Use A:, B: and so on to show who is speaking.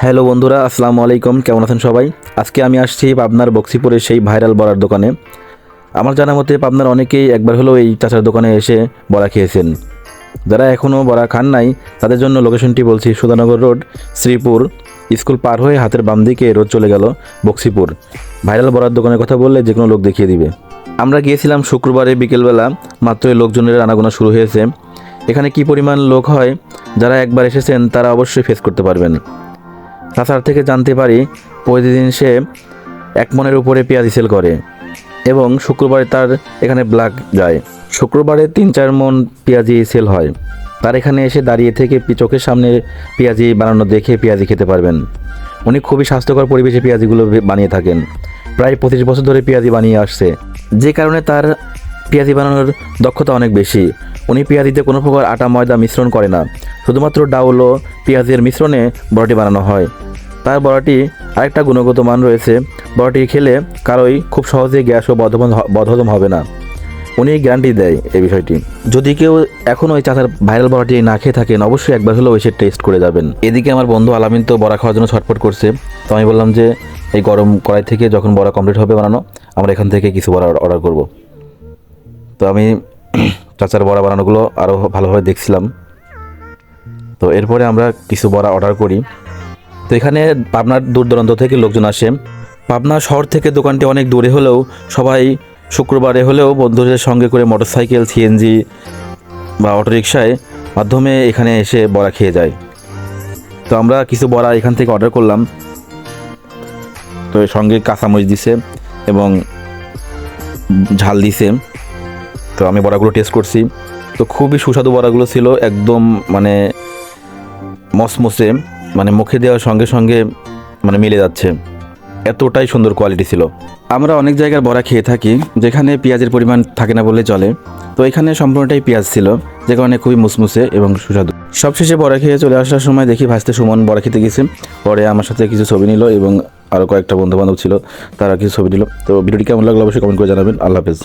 A: Hello বন্ধুরা, আসসালামু আলাইকুম। কেমন আছেন সবাই? আজকে আমি আসছি পাবনার বক্সিপুরের সেই ভাইরাল বড়ার দোকানে। আমার জানা মতে পাবনার অনেকেই একবার হলেও এই চাচার দোকানে এসে বড়া খেয়েছেন। যারা এখনও বড়া খান নাই, তাদের জন্য লোকেশনটি বলছি সুধানগর রোড, শ্রীপুর। স্কুল পার হয়ে হাতের বাম দিকে রোড চলে গেল বক্সিপুর। ভাইরাল বড়ার দোকানের কথা বললে যে কোনো লোক দেখিয়ে দিবে। আমরা গিয়েছিলাম শুক্রবারে বিকেলবেলা, মাত্রই লোকজনের আনাগোনা শুরু হয়েছে। এখানে কি পরিমাণ লোক হয়, যারা একবার এসেছেন, তারা অবশ্যই ফেস করতে পারবেন। তাছাড়া থেকে জানতে পারি প্রতিদিন সে এক মনের উপরে পেঁয়াজি সেল করে এবং শুক্রবারে তার এখানে ব্ল্যাক যায়। শুক্রবারে তিন, চার মন পেঁয়াজি সেল হয়। তার এখানে এসে দাঁড়িয়ে থেকে চোখের সামনে পেঁয়াজি বানানো দেখে পেঁয়াজি খেতে পারবেন। উনি খুবই স্বাস্থ্যকর পরিবেশে পেঁয়াজিগুলো বানিয়ে থাকেন। প্রায় পঁচিশ বছর ধরে পেঁয়াজি বানিয়ে আসছে। যে কারণে তার পেঁয়াজি বানানোর দক্ষতা অনেক বেশি। উনি পেঁয়াজিতে কোনো প্রকার আটা, ময়দা মিশ্রণ করে না। শুধুমাত্র ডাউল ও পেঁয়াজের মিশ্রণে বড়াটি বানানো হয়। তার বড়াটি আরেকটা গুণগত মান রয়েছে। বড়াটি খেলে কারোই খুব সহজে গ্যাস ও বদহজম বদহজম হবে না। উনি গ্যারান্টি দেয় এই বিষয়টি। যদি কেউ এখন ওই চাচার ভাইরাল বড়াটি না খেয়ে থাকেন, অবশ্যই একবার হলেও এসে টেস্ট করে যাবেন। এদিকে আমার বন্ধু আলামিন তো বড়া খাওয়ার জন্য ছটফট করছে। তো আমি বললাম যে, এই গরম কড়াই থেকে যখন বড়া কমপ্লিট হবে বানানো, আমরা এখান থেকে কিছু বড়া অর্ডার করব। তো আমি চাচার বড়া বানানোগুলো আরও ভালোভাবে দেখছিলাম। তো এরপরে আমরা কিছু বড়া অর্ডার করি। তো এখানে পাবনার দূর দূরান্ত থেকে লোকজন আসে। পাবনা শহর থেকে দোকানটি অনেক দূরে হলেও সবাই শুক্রবারে হলেও বন্ধুদের সঙ্গে করে মোটরসাইকেল, সিএনজি বা অটোরিকশায় মাধ্যমে এখানে এসে বড়া খেয়ে যায়। তো আমরা কিছু বড়া এখান থেকে অর্ডার করলাম। তো সঙ্গে কাঁচামরিচ দিছে এবং ঝাল দিছে। তো আমি বড়াগুলো টেস্ট করছি। তো খুবই সুস্বাদু বড়াগুলো ছিল, একদম মানে মসমসে মানে মুখে দেওয়ার সঙ্গে সঙ্গে মানে মিলে যাচ্ছে। এতটাই সুন্দর কোয়ালিটি ছিল। আমরা অনেক জায়গার বড়া খেয়ে থাকি, যেখানে পেঁয়াজের পরিমাণ থাকে না বললে চলে। তো এখানে সম্পূর্ণটাই পেঁয়াজ ছিল, যে কারণে খুবই মুসমুসে এবং সুস্বাদু। সবশেষে বড়া খেয়ে চলে আসার সময় দেখি ভাসতে সুমন বড়া খেতে গেছে। পরে আমার সাথে কিছু ছবি নিল এবং আরও কয়েকটা বন্ধু বান্ধব ছিল, তারা কিছু ছবি দিল। তো ভিডিওটি কেমন লাগল অবশ্যই কমেন্ট করে জানাবেন। আল্লাহ হাফেজ।